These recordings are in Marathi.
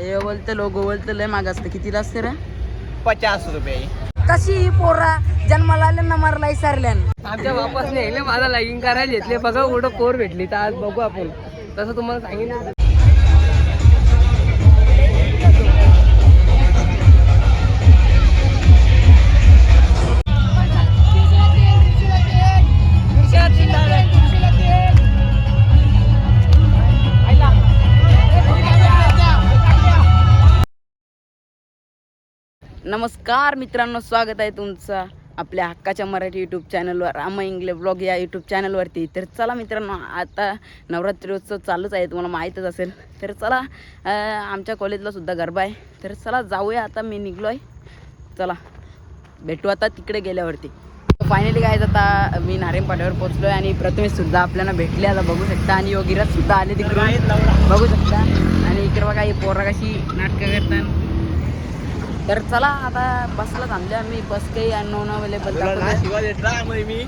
हे बोलतं लोगो बोलतं लय माग असतं. कितीला असते रे? पचास रुपये. कशी ही पोरा जन्माला आल्या मारला विसरल्यान आमच्या वापस नेले माझा लागिंग करायला घेतले. बघा कुठं पोर भेटली. तर आज बघू आपण. तसं तुम्हाला सांगितलं नमस्कार मित्रांनो स्वागत आहे तुमचं आपल्या हक्काच्या मराठी यूट्यूब चॅनलवर आम्हा इंगले ब्लॉग या यूट्यूब चॅनलवरती तर चला मित्रांनो आता नवरात्री उत्सव चालूच आहे तुम्हाला माहीतच असेल. तर चला आमच्या कॉलेजला सुद्धा गरबा आहे. तर चला जाऊया आता मी निघलो आहे चला भेटू आता तिकडे गेल्यावरती. फायनली काय आता मी नारेम पाड्यावर पोचलो आहे आणि प्रथमेश सुद्धा आपल्याला भेटले. आता बघू शकता आणि योगीराज सुद्धा आले तिकडे बघू शकता. आणि इकडे बघा ही पोरा कशी नाटकं करतात. तर चला आता बसला थांबले आम्ही. बस काही अननोन अवेलेबल शिवा देत ना मग मी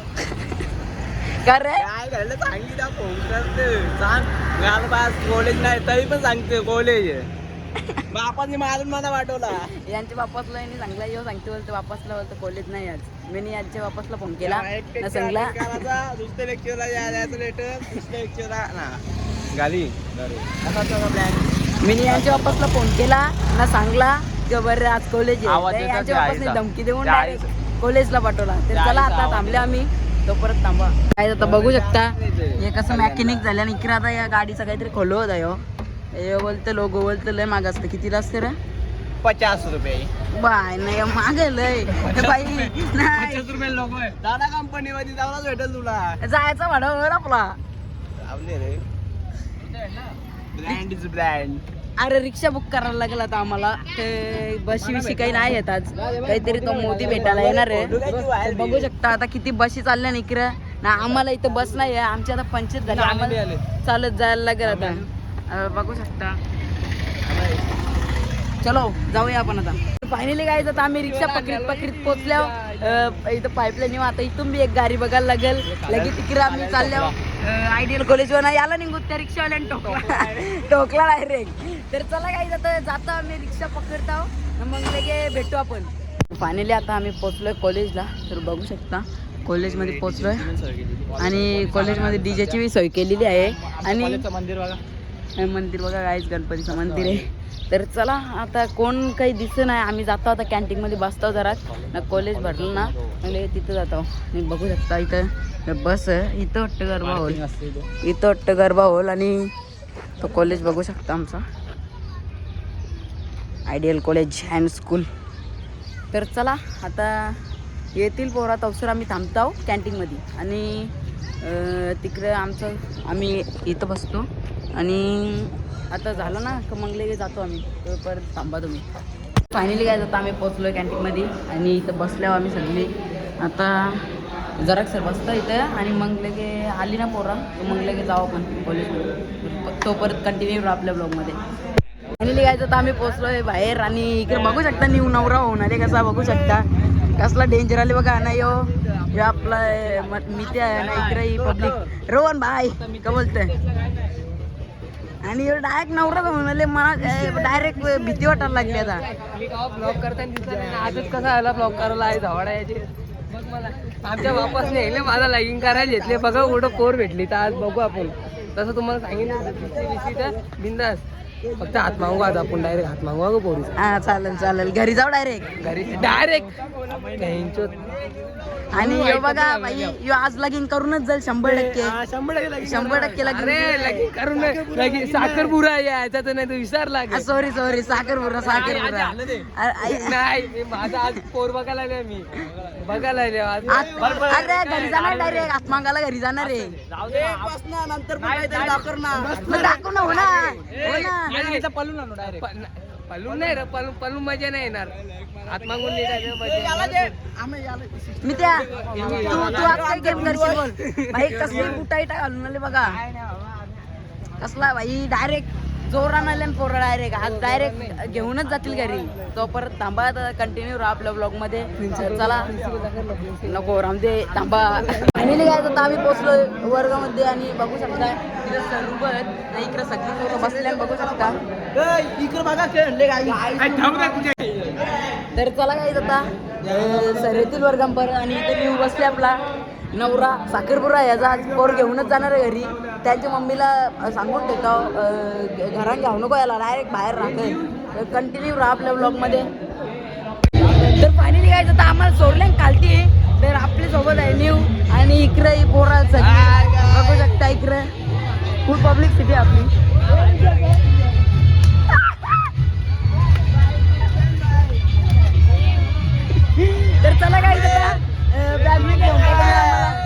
रे? काय घडलं सांगली ना फोन करते सांग घाल पास कॉलेज नाही तरी पण सांगते कॉलेज आपण मारून मला वाटवला. यांच्या बापासला यांनी सांगला येऊ सांगते बोलतो बापासला बोलतो कॉलेज नाही आज. मी यांच्या बापासला फोन केला. सांगला दुसऱ्या लेक्चरला यायचं लेटर दुसऱ्या लेक्चरला ना. गाली. असा प्लॅन मी यांच्या बापासला फोन केला ना सांगला. की बरं आज कॉलेज. धमकी देऊन कॉलेजला पाठवला. तर चला आता थांबले आम्ही. तो परत थांबा. काय आता बघू शकता. हे कसं मॅकॅनिक झालं आणि इकडे आता या गाडीचा काहीतरी खोलो होता ह्यो हे बोलतं लोगो बोलतं लय माग असतं. कितीला असते रे? पचास रुपये. बाय नाही माग लय. बाई नाही. रुपये लोक दादा कंपनी मध्ये जाऊनच भेटेल तुला. जायचा भाडावर आपला. आवडले रे. Brand is brand. अरे रिक्षा बुक करायला लागेल आता आम्हाला. ते बशी बिशी काही नाही येत आज. काहीतरी तो मोदी भेटायला येणार आहे. बघू शकता आता किती बशी चालल्या ना इकडं. ना आम्हाला इथं बस नाही आहे. आमची आता पंचायत झाली. आम्हाला चालत जायला लागेल आता. बघू शकता. चलो जाऊया आपण आता. फायनली काय आता आम्ही रिक्षा पकडीत पकडीत पोचल्यावर इथं पाईपलाईन येऊ. आता इथून बी एक गाडी बघायला लागेल. लगेच तिकडे आम्ही चालल्यावर आयडियल कॉलेजवर याला निघू त्या रिक्षावाल्याने टोकला. टोकला डायरेक्ट तर चला काय आता जातो आम्ही रिक्षा पकडतो मग लगे भेटू आपण. फायनली आता आम्ही पोचलोय कॉलेजला तर बघू शकता कॉलेजमध्ये पोचलोय आणि कॉलेजमध्ये डीजेची सोय केलेली आहे. आणि मंदिर बघा. मंदिर बघा काहीच गणपतीचं मंदिर आहे. तर चला आता कोण काही दिसत नाही आम्ही जातो आता कॅन्टीनमध्ये बसतो जरा. ना कॉलेज भरलं ना म्हणजे तिथं जातो. आणि बघू शकता इथं. बस आहे इथं वाटतं गरबा हॉल इथं. वाटतं गरबा हॉल आणि तो कॉलेज बघू शकता आमचा. आयडियल कॉलेज अँड स्कूल तर चला आता येतील पोरा तवसर आम्ही थांबतो कॅन्टीनमध्ये. आणि तिकडं आमचं आम्ही इथं बसतो. आणि आता झालं ना का मग लगे जातो आम्ही. परत थांबा तुम्ही. फायनली काय जातं आम्ही पोचलो आहे कॅन्टीनमध्ये आणि इथं बसल्यावर आम्ही सगळी. आता जरा सर बसतो इथं आणि मग लगे आली ना पोरा तर मग लगे जाऊ आपण कॉलेजमध्ये तो परत कंटिन्यू आपल्या ब्लॉगमध्ये फायनली काय तर आम्ही पोचलोय बाहेर आणि इकडे बघू शकता न्यू नवरा होऊन आले कसा बघू शकता. कसला डेंजर आले बघा नाही हो. यो आपला अं, आहे मी ना इकडे पब्लिक रोहन भाई का बोलतोय? आणि डायरेक्ट नवरा म्हणाले मला डायरेक्ट भीती वाटायला लागली आता. ब्लॉक करताना दिसत आजच कसा आला ब्लॉक करायला? आहे धावडा याचे. मला. आमच्या वापस नेले माझा लॅगिंग करायला घेतले. बघा कुठं कोर भेटली. तर आज बघू आपण. तसं तुम्हाला सांगितलं बिस्सी बिंदास. फक्त हात मागू आज आपण डायरेक्ट हात मागू अगं पोरीचा हा चालेल चालेल. घरी जाऊ डायरेक्ट घरी डायरेक्ट आणि यो बघा भाई यो आज लगीन करूनच जाईल शंभर टक्के. शंभर टक्के लगीन शंभर टक्के लगीन अरे लगीन करून लगीन साखरपुरा यायचा तर नाही तू विसरला का? Sorry sorry साखरपुरा साखरपुरा. आई- नाही मी माझा आज पोर बघायला आलोय मी. बघायला अरे घरी जाणार डायरेक्ट आत्मांगाला घरी जाणार आहे. नंतर दाखव ना. दाखव ना हो ना. हो पलून आणू डायरेक्ट पलून नाही रे मजा नाही येणार. हात मागून मी त्या तू तू आज काय गेम करशील. बोल भाई कसली आले बघा. कसला भाई डायरेक्ट जोरान पोरं डायरेक्ट आज डायरेक्ट घेऊनच जातील घरी. तो परत थांबा कंटिन्यू राहा आपल्या ब्लॉगमध्ये. चला. नको रामदे थांबा. फायनली काय तर आम्ही पोहोचलो वर्गामध्ये आणि बघू शकता इकडे सगळी बघू शकता. इकडे बघा खेळले तर चला काय आता सर वर्गांपर आणि इथे मी बसले आपला. नवरा साखरपुरा याचा आज पोर घेऊनच जाणार आहे घरी. त्यांच्या मम्मीला सांगून ठेवतो घरात घ्यावं नको याला डायरेक्ट बाहेर राहतोय. कंटिन्यू राहा आपल्या ब्लॉगमध्ये तर फायनली काय तर आम्हाला सोडले कालती तर आपल्यासोबत आहे न्यू आणि इकडे ही पोरा सगळी. बघू शकता इकडे. फुल पब्लिक सिटी आपली. तर चला काय आता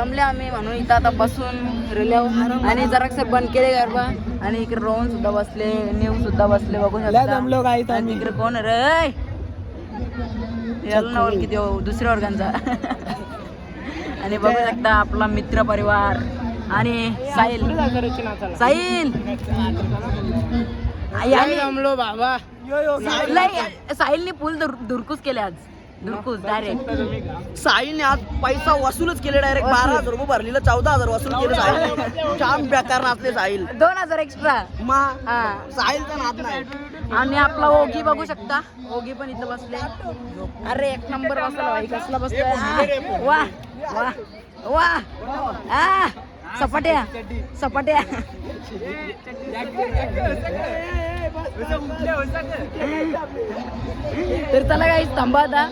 दमले आम्ही म्हणून इथं आता बसून रिल्याव आणि जरासं बंद केले गरबा. आणि इकडे रोहन सुद्धा बसले न्यू सुद्धा बसले बघू लय शकता दमलो guys आणि इकडे कोण? रे याला ओळखी त्यो दुसऱ्या वर्गांचा आणि बघू शकता आपला मित्र परिवार. आणि साहिल. साहिल! जमलो बाबा. साहिलने फुल दुरकुस केले आज. दुरकुस डायरेक्ट साईने आज पैसा वसूलच केले डायरेक्ट बारा हजार रुपये भरलेलं चौदा हजार वसूल केले साहिल जाम बेकार नाचले साहिल दोन हजार एक्स्ट्रा मा हा. साहिलचा नाद नाही. आणि आपला ओगी बघू शकता. ओगी पण इथं बसले. अरे एक नंबर बसला कसला बसला. वा वा वा. सपाट्या. सपाट्या तर चला काही थांबा आता.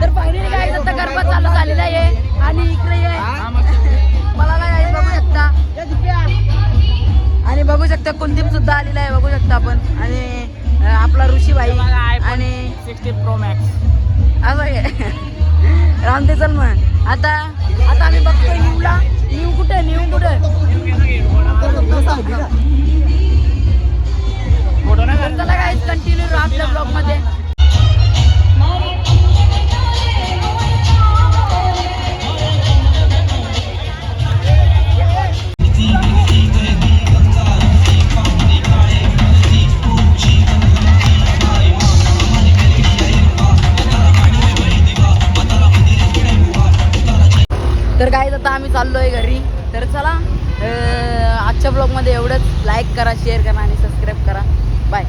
तर फायनली काय आता गरबा चालू झालेला आहे. आणि इकडे ये. मला काय बघू शकता. आणि बघू शकता कुलदीप सुद्धा आलेला आहे बघू शकता आपण. आणि आपला ऋषीबाई. आणि सिक्स्टी प्रो मॅक्स असं आहे रामते चल मग आता आता आम्ही बघतोय न्यूला न्यू कुठे? न्यू कुठे? चला काय कंटिन्यू राहा आपल्या ब्लॉगमध्ये. आता आम्ही चाललो आहे घरी. तर चला आजच्या ब्लॉगमध्ये एवढंच. लाईक करा शेअर करा आणि सबस्क्राईब करा. बाय